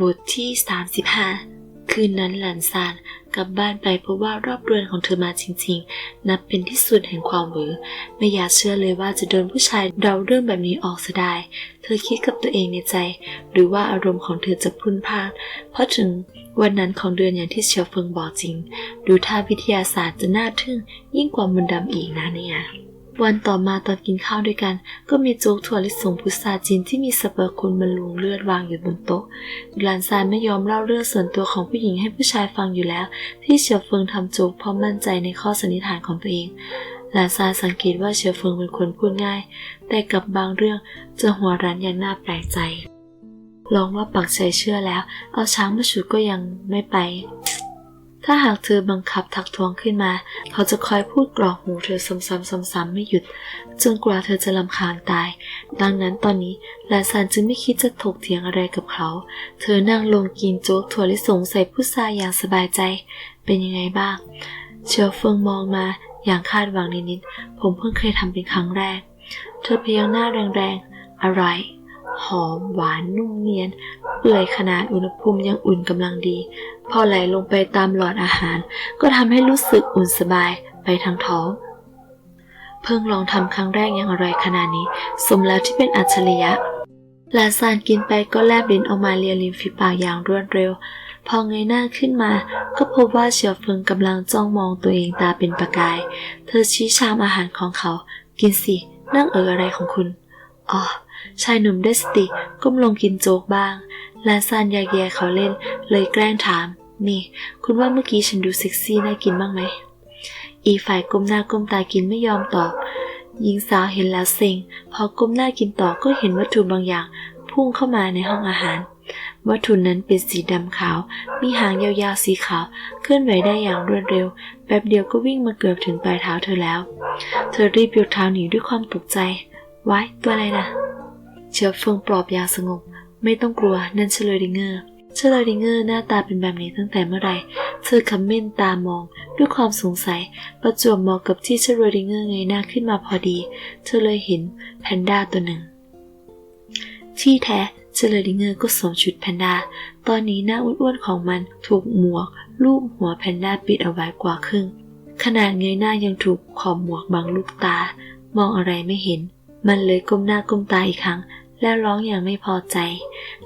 บทที่ 35 คืนนั้นหลานซานกลับบ้านไปเพราะว่ารอบเรือนของเธอมาจริง ๆ นับเป็นที่สุดแห่งความหวือไม่อยากเชื่อเลยว่าจะโดนผู้ชายเดาเรื่องแบบนี้ออกเสียได้ เธอคิดกับตัวเองในใจ หรือว่าอารมณ์ของเธอจะพุ่นพ่านเพราะถึงวันนั้นของเดือนอย่างที่เชียวเฟิงบอกจริง ดูท่าวิทยาศาสตร์จะน่าทึ่งยิ่งกว่ามนต์ดำอีกนะเนี่ย วันต่อมาตอนกินข้าวด้วยกัน ก็มีโจ๊กถั่วลิสงพุทราจีนที่มีสรรพคุณบำรุงเลือดวางอยู่บนโต๊ะหลานซานไม่ยอมเล่าเรื่องส่วนตัวของผู้หญิงให้ผู้ชายฟังอยู่แล้ว ที่เฉียวเฟิงทำโจ๊กเพราะมั่นใจในข้อสันนิษฐานของตัวเอง หลานซานสังเกตว่าเฉียวเฟิงเป็นคนพูดง่าย แต่กับบางเรื่องจะหัวรั้นอย่างน่าแปลกใจลองว่าปักใจเชื่อแล้ว เอาช้างมาฉุดก็ยังไม่ไป ถ้าหากเธอบังคับทักท้วงขึ้นมา เขาจะคอยพูดกรอกหูเธอซ้ำๆๆๆไม่หยุด จนกว่าเธอจะลำคาญตาย ดังนั้นตอนนี้หลานซานจึงไม่คิดจะถกเถียงอะไรกับเขา เธอนั่งลงกินโจ๊กถั่วลิสงใส่พุทรายอย่างสบายใจ เป็นยังไงบ้าง เชียวเฟิงมองมาอย่างคาดหวังนิดๆ ผมเพิ่งเคยทำเป็นครั้งแรก เธอพยักหน้าแรงๆ อร่อย หอมหวานนุ่มเนียน เปื่อยขนาดอุณหภูมิยังอุ่นกำลังดี พอไหลลงไปตามหลอดอาหาร ก็ทำให้รู้สึกอุ่นสบายไปทั้งท้องเพิ่งลองทำครั้งแรกยังอร่อยขนาดนี้ สมแล้วที่เป็นอัจฉริยะลาซานกินไปก็แลบลิ้นออกมาเลียริมฝีปากอย่างรวดเร็ว พอเงยหน้าขึ้นมา ก็พบว่าเฉียวเฟิงกำลังจ้องมองตัวเองตาเป็นประกาย เธอชี้ชามอาหารของเขา กินสิ นั่งเอออะไรของคุณ อ๋อ ชายหนุ่มได้สติก้มลงกินโจ๊กบ้าง ลาซานยาแย่เขาเล่น เลยแกล้งถาม นี่ คุณว่าเมื่อกี้ฉันดูเซ็กซี่น่ากินบ้างไหม อีฝ่ายก้มหน้าก้มตากินไม่ยอมตอบ หญิงสาวเห็นแล้วเซ็ง พอก้มหน้ากินต่อก็เห็นวัตถุบางอย่าง พุ่งเข้ามาในห้องอาหาร วัตถุนั้นเป็นสีดำขาว มีหางยาวๆสีขาว เคลื่อนไหวได้อย่างรวดเร็ว แป๊บเดียวก็วิ่งมาเกือบถึงปลายเท้าเธอแล้ว เธอรีบยกเท้าหนีด้วยความตกใจ ไว้ตัวอะไรนะเชื้อเฟิงปลอบยางสงบ ไม่ต้องกลัวนั่นเชลดิงเกอร์เชลดิงเกอร์หน้าตาเป็นแบบนี้ตั้งแต่เมื่อไหร่ เธอคำเม่นตามอง ด้วยความสงสัย ประจวบเหมาะกับที่เชลดิงเกอร์เงยหน้าขึ้นมาพอดี เธอเลยเห็นแพนด้าตัวหนึ่ง ที่แท้เชลดิงเกอร์ก็สวมชุดแพนด้า ตอนนี้หน้าอ้วนๆของมันถูกหมวกลูบหัวแพนด้าปิดเอาไว้กว่าครึ่ง ขนาดเงยหน้ายังถูกขอบหมวกบังลูกตา มองอะไรไม่เห็น มันเลยก้มหน้าก้มตาอีกครั้ง แล้วร้องอย่างไม่พอใจ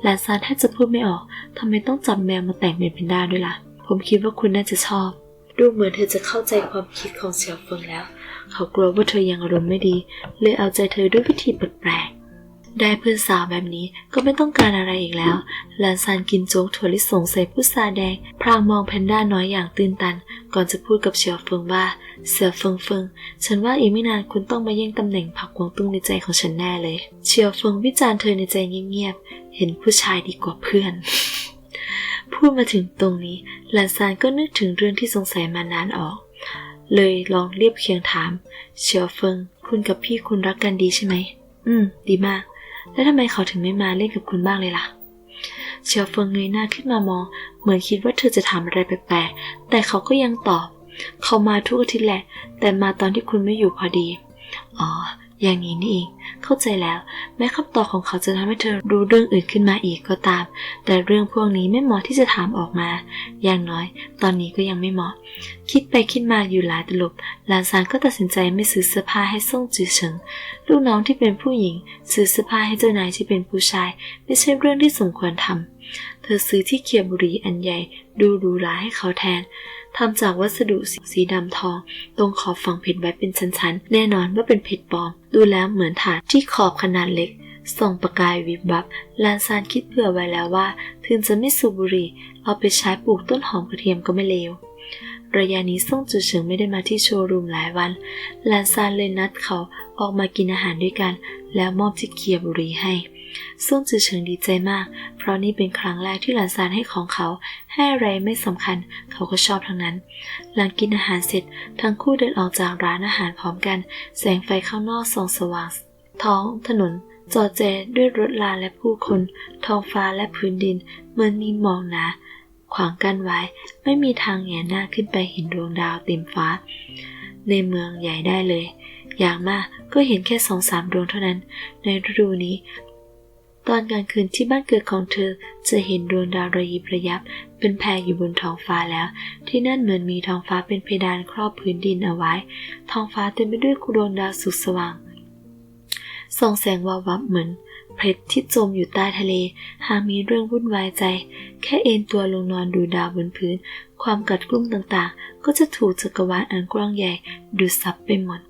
หลานซานแทบจะพูดไม่ออกทำไมต้องจับแมวมาแต่งเป็นแพนด้าด้วยล่ะ ผมคิดว่าคุณน่าจะชอบ ดูเหมือนเธอจะเข้าใจความคิดของเสี่ยวเฟิงแล้ว เขากลัวว่าเธอยังอารมณ์ไม่ดี เลยเอาใจเธอด้วยวิธีแปลกๆ ได้เพื่อนสาวแบบนี้ก็ไม่ต้องการอะไรอีกแล้ว หลานซานกินโจ๊กถั่วลิสงใส่พุทราแดง พรางมองแพนด้าน้อยอย่างตื่นตัน ก่อนจะพูดกับเสี่ยวเฟิงว่า เสี่ยวเฟิงเฟิง ฉันว่าอีกไม่นานคุณต้องมาแย่งตำแหน่งผักกวางตุ้งในใจของฉันแน่เลยเชียวเฟิงวิจารณ์เธอในใจเงียบๆ เห็นผู้ชายดีกว่าเพื่อน พูดมาถึงตรงนี้ หลานซานก็นึกถึงเรื่องที่สงสัยมานานออก เลยลองเรียบเคียงถามเชียวเฟิง คุณกับพี่คุณรักกันดีใช่ไหม อืม ดีมาก แล้วทำไมเขาถึงไม่มาเล่นกับคุณบ้างเลยล่ะ เชียวเฟิงเงยหน้าขึ้นมามอง เหมือนคิดว่าเธอจะถามอะไรแปลกๆ แต่เขาก็ยังตอบ เขามาทุกอาทิตย์แหละ แต่มาตอนที่คุณไม่อยู่พอดี อ๋อ อย่างนี้นี่เอง เข้าใจแล้ว แม้คำตอบของเขาจะทำให้เธอรู้เรื่องอื่นขึ้นมาอีกก็ตาม แต่เรื่องพวกนี้ไม่เหมาะที่จะถามออกมา อย่างน้อย ตอนนี้ก็ยังไม่เหมาะ คิดไปคิดมาอยู่หลายตลบ หลานซานก็ตัดสินใจไม่ซื้อเสื้อผ้าให้ซ่งจือเฉิง ลูกน้องที่เป็นผู้หญิง ซื้อเสื้อผ้าให้เจ้านายที่เป็นผู้ชาย ไม่ใช่เรื่องที่สมควรทำเธอซื้อที่เคียบบุหรีอันใหญ่ ดูหรูหราให้เขาแทน ทำจากวัสดุสีดำทอง ตรงขอบฝังเพชรไว้เป็นชั้นๆ แน่นอนว่าเป็นเพชรปลอม ดูแล้วเหมือนถาดที่ขอบขนาดเล็ก ส่องประกายวิบวับ ลานซานคิดเผื่อไว้แล้วว่า ถึงจะไม่สูบบุหรี่ เอาไปใช้ปลูกต้นหอมกระเทียมก็ไม่เลวระยะนี้ซ่งจือเฉิงไม่ได้มาที่โชว์รูมหลายวัน ลานซานเลยนัดเขาออกมากินอาหารด้วยกัน แล้วมอบที่เคียบุรีให้ ซ่งจือเฉิงดีใจมาก เพราะนี่เป็นครั้งแรกที่หลานซานให้ของเขา ให้อะไรไม่สำคัญ เขาก็ชอบทั้งนั้น หลังกินอาหารเสร็จ ทั้งคู่เดินออกจากร้านอาหารพร้อมกัน แสงไฟข้างนอกส่องสว่าง ท้องถนนจอแจด้วยรถลาและผู้คน ท้องฟ้าและพื้นดิน เหมือนมีหมอกหนาขวางกั้นไว้ ไม่มีทางแหงหน้าขึ้นไปเห็นดวงดาวเต็มฟ้า ในเมืองใหญ่ได้เลย อย่างมากก็เห็นแค่สองสามดวงเท่านั้น ในฤดูนี้ ตอนกลางคืนที่บ้านเกิดของเธอจะเห็นดวงดาวระยิบระยับ เป็นแพรอยู่บนท้องฟ้าแล้ว ที่นั่นเหมือนมีท้องฟ้าเป็นเพดานครอบพื้นดินเอาไว้ ท้องฟ้าเต็มไปด้วยดวงดาวสุดสว่างส่องแสงวาววับเหมือนเพชรที่จมอยู่ใต้ทะเล หากมีเรื่องวุ่นวายใจ แค่เอนตัวลงนอนดูดาวบนพื้น ความกัดกลุ้มต่างๆ ก็จะถูกจักรวาลอันกว้างใหญ่ดูดซับไปหมด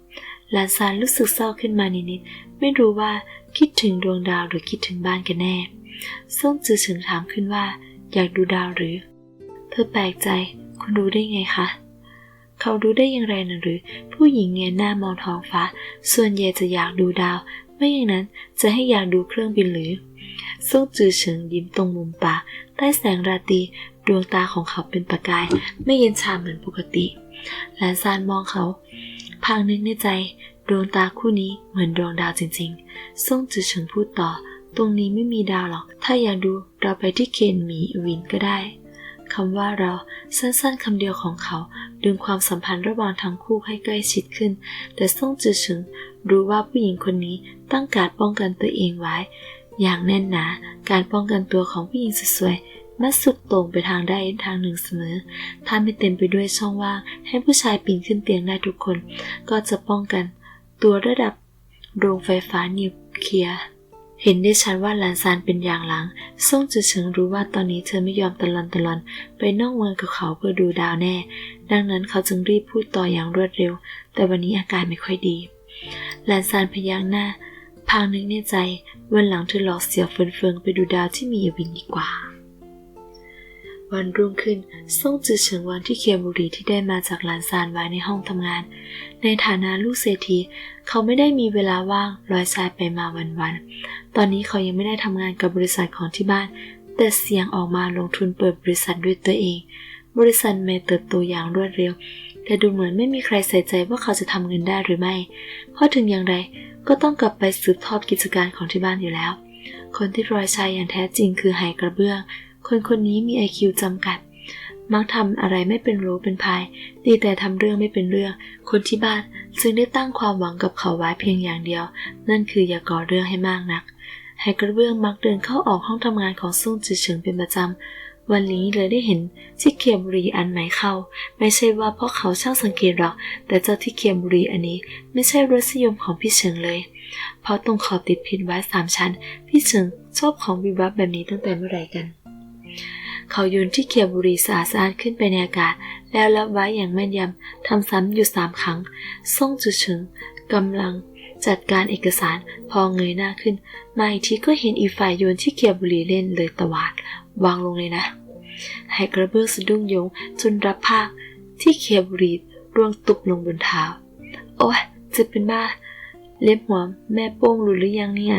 หลานซานรู้สึกเศร้าขึ้นมานิดๆไม่รู้ว่าคิดถึงดวงดาวหรือคิดถึงบ้านกันแน่ซ่งจือเฉิงถามขึ้นว่า อยากดูดาวหรือ เธอแปลกใจ คุณรู้ได้ไงคะ เขารู้ได้อย่างไรนะหรือ ผู้หญิงเงยหน้ามองท้องฟ้า ส่วนใหญ่จะอยากดูดาว ไม่อย่างนั้นจะให้อยากดูเครื่องบินหรือซ่งจือเฉิงยิ้มตรงมุมปากใต้แสงราตรีดวงตาของเขาเป็นประกาย ไม่เย็นชาเหมือนปกติหลานซานมองเขา พางนึกในใจ ดวงตาคู่นี้เหมือนดวงดาวจริงๆ ซ่งจือเฉิงพูดต่อ ตรงนี้ไม่มีดาวหรอก ถ้าอยากดูเราไปที่เคนหมีวินก็ได้คำว่าเราสั้นๆคำเดียวของเขา ดึงความสัมพันธ์ระหว่างทั้งคู่ให้ใกล้ชิดขึ้น แต่ซ่งจือเฉิงรู้ว่าผู้หญิงคนนี้ตั้งการป้องกันตัวเองไว้ อย่างแน่นหนา การป้องกันตัวของผู้หญิงสวยๆ มักสุดตรงไปทางใดทางหนึ่งเสมอ ถ้าไม่เต็มไปด้วยช่องว่าง ให้ผู้ชายปีนขึ้นเตียงได้ทุกคน ก็จะป้องกัน ตัวระดับโรงไฟฟ้านิวเคลียร์เห็นได้ชัดว่าหลานซานเป็นอย่างหลังซ่งจือเฉิงรู้ว่าตอนนี้เธอไม่ยอมตะลอนตะลอน ไปนอกเมืองกับเขาเพื่อดูดาวแน่ ดังนั้นเขาจึงรีบพูดต่ออย่างรวดเร็ว แต่วันนี้อาการไม่ค่อยดี หลานซานพยักหน้า พางนึกในใจ วันหลังเธอหลอกเสี่ยวเฟิงไปดูดาวที่มีอวินดีกว่า วันรุ่งขึ้นซ่งจือเฉิงวางที่เคียมบุรีที่ได้มาจากหลานซานไว้ในห้องทำงาน ในฐานะลูกเศรษฐีเขาไม่ได้มีเวลาว่างลอยชายไปมาวันๆ ตอนนี้เขายังไม่ได้ทำงานกับบริษัทของที่บ้าน แต่เสียงออกมาลงทุนเปิดบริษัทด้วยตัวเอง บริษัทเมเติบโตอย่างรวดเร็ว แต่ดูเหมือนไม่มีใครใส่ใจว่าเขาจะทำเงินได้หรือไม่ เพราะถึงอย่างไรก็ต้องกลับไปสืบทอดกิจการของที่บ้านอยู่แล้ว คนที่รอยชายอย่างแท้จริงคือไหกระเบื้อง คนคนนี้มี IQ จำกัด มักทำอะไรไม่เป็นรู้เป็นพายดีแต่ทำเรื่องไม่เป็นเรื่อง คนที่บ้านจึงได้ตั้งความหวังกับเขาไว้เพียงอย่างเดียว นั่นคืออย่าก่อเรื่องให้มากนักไหกระเบื้องมักเดินเข้าออกห้องทำงานของซุ่งจือเฉิงเป็นประจำ วันนี้เลยได้เห็นที่เคียมบุรีอันใหม่เข้า ไม่ใช่ว่าเพราะเขาช่างสังเกตหรอก แต่เจ้าที่เคียมบุรีอันนี้ไม่ใช่รสนิยมของพี่เฉิงเลย เพราะตรงขอบติดพินไว้สามชั้น พี่เฉิงชอบของวิบวับแบบนี้ตั้งแต่เมื่อไหร่กัน เขาโยนที่เคียบบุรีสะอาดสะอาดขึ้นไปในอากาศ แล้วรับไว้อย่างแม่นยำทำซ้ำอยู่สามครั้งซ่งจือเฉิงกำลังจัดการเอกสารพอเงยหน้าขึ้น มาอีกทีก็เห็นอีฝ่ายโยนที่เคียบบุรีเล่นเลยตวาด วางลงเลยนะ ให้กระเบื้องสะดุ้งโยงจนรับภาคที่เคียบบุรีร่วงตุบลงบนเท้า โอ้ยจ็บเป็นบ้า เล็บหัวแม่โป้งหลุดหรือยังเนี่ย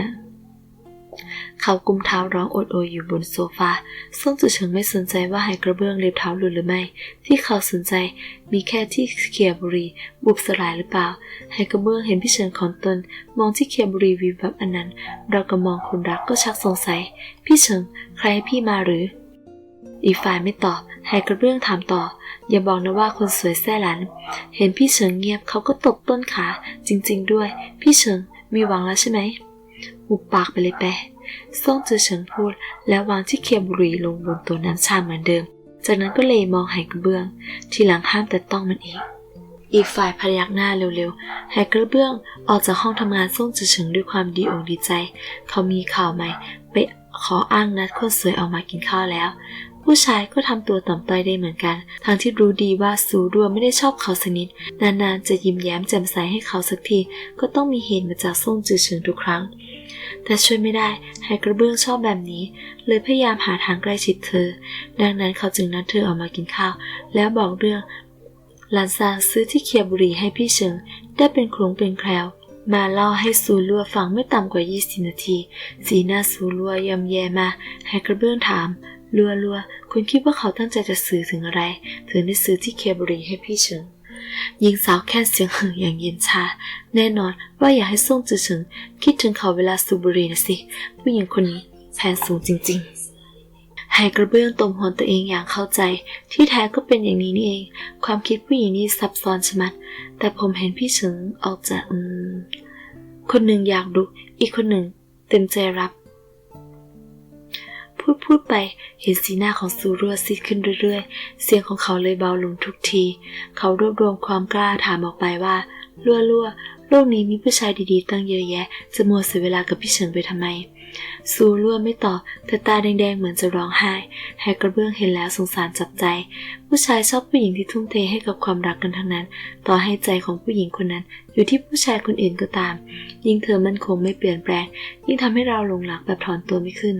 เขากุมเท้าร้องโอดโอยอยู่บนโซฟาซ่งจือเฉิงไม่สนใจว่าไหกระเบื้องเล็บเท้าหลุดหรือไม่ ที่เขาสนใจมีแค่ที่เคียบุรีบุบสลายหรือเปล่าไหกระเบื้องเห็นพี่เฉิงของตน มองที่เคียบุรีวิบวับอันนั้น เราก็มองคนรักก็ชักสงสัย พี่เฉิงใครให้พี่มาหรือ อีกฝ่ายไม่ตอบไหกระเบื้องถามต่อ อย่าบอกนะว่าคนสวยแซ่หลัน เห็นพี่เฉิงเงียบเขาก็ตบต้นขา จริง ๆ ด้วย พี่เฉิงมีหวังแล้วใช่ไหมหุบปากไปเลยแปะ ซ่งจือเฉิงพูด แล้ววางที่เคียบุรีลงบนตัวน้ำชาเหมือนเดิม จากนั้นก็เลยมองไหกระเบื้อง ทีหลังห้ามแต่ต้องมันอีก อีกฝ่ายพยักหน้าเร็วๆไหกระเบื้องออกจากห้องทำงานซ่งจือเฉิงด้วยความดีอกดีใจ เขามีข่าวใหม่ ไปขออ้างนัดคนสวยออกมากินข้าวแล้ว ผู้ชายก็ทำตัวต่ำต้อยได้เหมือนกัน ทั้งที่รู้ดีว่าสูรัวไม่ได้ชอบเขาสนิท นานๆจะยิ้มแย้มแจ่มใสให้เขาสักที ก็ต้องมีเหตุมาจากซ่งจือเฉิงทุกครั้ง แต่ช่วยไม่ได้ไฮกระเบื้องชอบแบบนี้ เลยพยายามหาทางใกล้ชิดเธอ ดังนั้นเขาจึงนัดเธอออกมากินข้าว แล้วบอกเรื่อง หลานซางซื้อที่เคียบุรีให้พี่เฉิง ได้เป็นโครงเป็นแคลวมาเล่าให้ซูลัวฟังไม่ต่ำกว่า 20 นาที สีหน้าซูลัวยำแย่มาไฮกระเบื้องถามลัวลัวคุณคิดว่าเขาตั้งใจจะสื่อถึงอะไร ถึงได้ซื้อที่เคียบุรีให้พี่เฉิง หญิงสาวแค่เสียงหึ่งอย่างเย็นชา แน่นอนว่าอยากให้ซ่งจือเฉิงคิดถึงเขาเวลาสูบุรีนะสิ ผู้หญิงคนนี้แผนสูงจริงๆไฮกระเบื้องตมหัวตัวเองอย่างเข้าใจ ที่แท้ก็เป็นอย่างนี้นี่เอง ความคิดผู้หญิงนี่ซับซ้อนชะมัด แต่ผมเห็นพี่เฉิงออกจะอืมคนหนึ่งอยากดุอีกคนหนึ่งเต็มใจรับ พูดพูดไป เห็นสีหน้าของซูรัวซีดขึ้นเรื่อยๆ เสียงของเขาเลยเบาลงทุกที เขารวบรวมความกล้าถามออกไปว่าลัวลัวๆโลกนี้มีผู้ชายดีๆ ตั้งเยอะแยะ จะมัวเสียเวลากับพี่เฉิงไปทำไม ซูรัวไม่ตอบแต่ตาแดงๆ เหมือนจะร้องไห้แฮกกระเบื้องเห็นแล้วสงสารจับใจ ผู้ชายชอบผู้หญิงที่ทุ่มเทให้กับความรักกันทั้งนั้น ต่อให้ใจของผู้หญิงคนนั้น อยู่ที่ผู้ชายคนอื่นก็ตาม ยิ่งเธอมันคงไม่เปลี่ยนแปลง ยิ่งทำให้เราหลงรักแบบถอนตัวไม่ขึ้น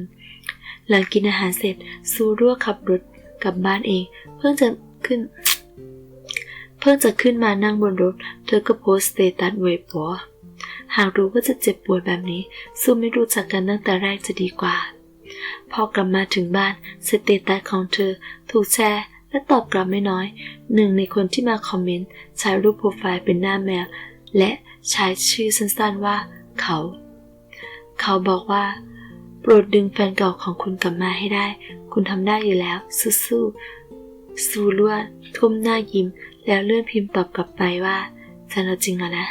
หลังกินอาหารเสร็จ ซูรั่วขับรถกลับบ้านเอง เพิ่งจะขึ้น เพิ่งจะขึ้นมานั่งบนรถ เธอก็โพสต์สเตตัสเว็บว่าหากรู้ว่าจะเจ็บปวยแบบนี้ซูไม่รู้จักกันตั้งแต่แรกจะดีกว่า พอกลับมาถึงบ้านสเตตัสของเธอ ถูกแชร์และตอบกลับไม่น้อย หนึ่งในคนที่มาคอมเมนต์ใช้รูปโปรไฟล์เป็นหน้าแมว และใช้ชื่อสั้นๆว่า เขา เขาบอกว่า โปรดดึงแฟนเก่าของคุณกลับมาให้ได้ คุณทำได้อยู่แล้ว สู้ๆซูล้วนทุ่มหน้ายิ้ม แล้วเลื่อนพิมพ์ตอบกลับไปว่าฉันเอาจริงแล้วนะ